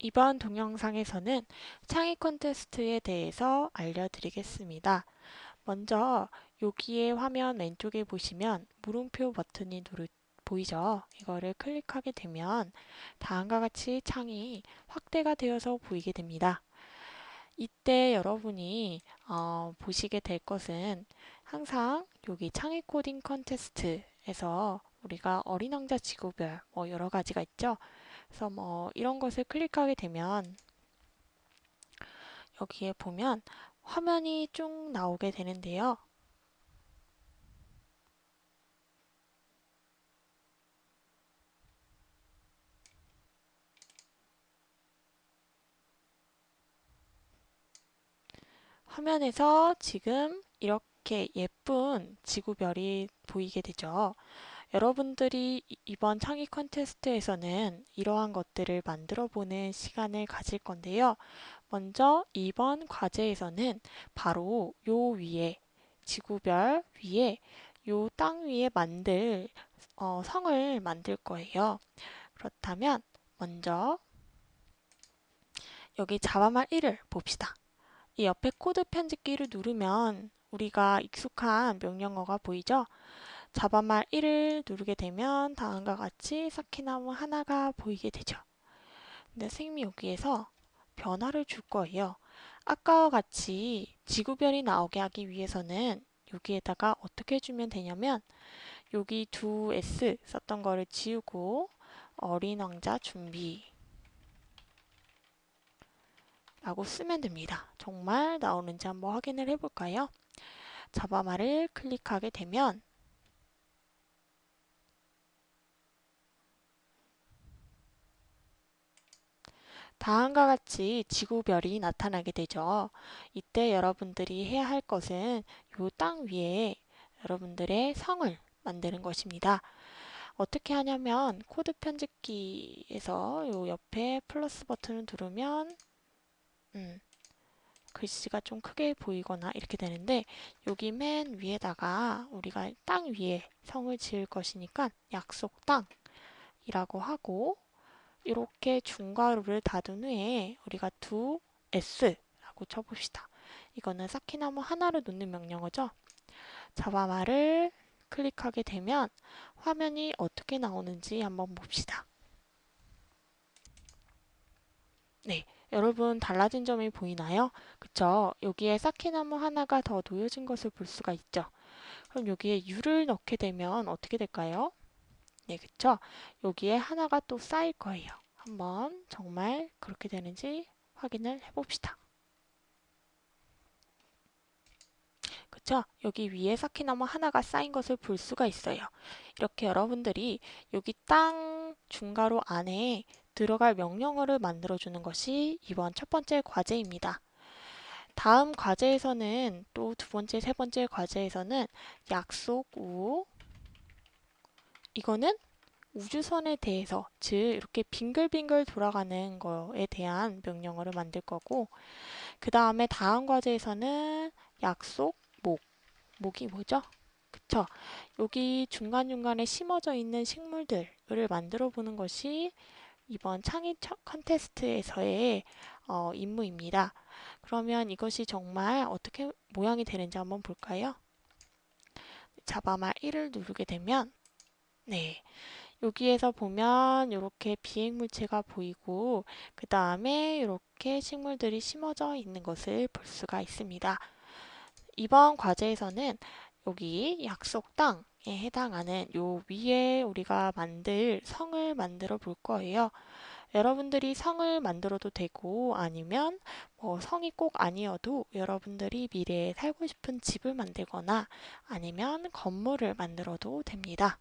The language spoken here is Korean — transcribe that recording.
이번 동영상에서는 창의 콘테스트에 대해서 알려드리겠습니다. 먼저 여기에 화면 왼쪽에 보시면 물음표 버튼이 누르, 보이죠? 이거를 클릭하게 되면 다음과 같이 창이 확대가 되어서 보이게 됩니다. 이때 여러분이 어, 보시게 될 것은 항상 여기 창의 코딩 컨테스트에서 우리가 어린 왕자 지구별 뭐 여러 가지가 있죠. 그래서 뭐 이런 것을 클릭하게 되면 여기에 보면 화면이 쭉 나오게 되는데요. 화면에서 지금 이렇게 예쁜 지구별이 보이게 되죠. 여러분들이 이번 창의 컨테스트에서는 이러한 것들을 만들어 보는 시간을 가질 건데요. 먼저 이번 과제에서는 바로 요 위에 지구별 위에 요 땅 위에 만들 어, 성을 만들 거예요. 그렇다면 먼저 여기 자바말 1을 봅시다. 이 옆에 코드 편집기를 누르면 우리가 익숙한 명령어가 보이죠? 자바말 1을 누르게 되면 다음과 같이 사키나무 하나가 보이게 되죠. 근데 선생님이 여기에서 변화를 줄 거예요. 아까와 같이 지구별이 나오게 하기 위해서는 여기에다가 어떻게 해주면 되냐면 여기 두 S 썼던 거를 지우고 어린 왕자 준비 라고 쓰면 됩니다. 정말 나오는지 한번 확인을 해볼까요? 자바말을 클릭하게 되면 다음과 같이 지구별이 나타나게 되죠. 이때 여러분들이 해야 할 것은 이땅 위에 여러분들의 성을 만드는 것입니다. 어떻게 하냐면 코드 편집기에서 요 옆에 플러스 버튼을 누르면 음, 글씨가 좀 크게 보이거나 이렇게 되는데 여기 맨 위에다가 우리가 땅 위에 성을 지을 것이니까 약속 땅이라고 하고 이렇게 중괄호를 닫은 후에 우리가 두 S라고 쳐봅시다. 이거는 사키나무 하나를 놓는 명령어죠. 자바말을 클릭하게 되면 화면이 어떻게 나오는지 한번 봅시다. 네, 여러분 달라진 점이 보이나요? 그쵸? 여기에 사키나무 하나가 더 놓여진 것을 볼 수가 있죠. 그럼 여기에 U를 넣게 되면 어떻게 될까요? 네, 그쵸? 여기에 하나가 또 쌓일 거예요. 한번 정말 그렇게 되는지 확인을 해봅시다. 그쵸? 여기 위에 사키나무 하나가 쌓인 것을 볼 수가 있어요. 이렇게 여러분들이 여기 땅 중괄호 안에 들어갈 명령어를 만들어주는 것이 이번 첫 번째 과제입니다. 다음 과제에서는 또 두 번째, 세 번째 과제에서는 약속 우 이거는 우주선에 대해서 즉 이렇게 빙글빙글 돌아가는 거에 대한 명령어를 만들 거고 그 다음에 다음 과제에서는 약속 목 목이 뭐죠? 그쵸? 여기 중간중간에 심어져 있는 식물들을 만들어 보는 것이 이번 창의 컨테스트에서의 어, 임무입니다. 그러면 이것이 정말 어떻게 모양이 되는지 한번 볼까요? 자바말 1을 누르게 되면 네 여기에서 보면 이렇게 비행물체가 보이고 그 다음에 이렇게 식물들이 심어져 있는 것을 볼 수가 있습니다. 이번 과제에서는 여기 약속 땅에 해당하는 요 위에 우리가 만들 성을 만들어 볼 거예요. 여러분들이 성을 만들어도 되고 아니면 뭐 성이 꼭 아니어도 여러분들이 미래에 살고 싶은 집을 만들거나 아니면 건물을 만들어도 됩니다.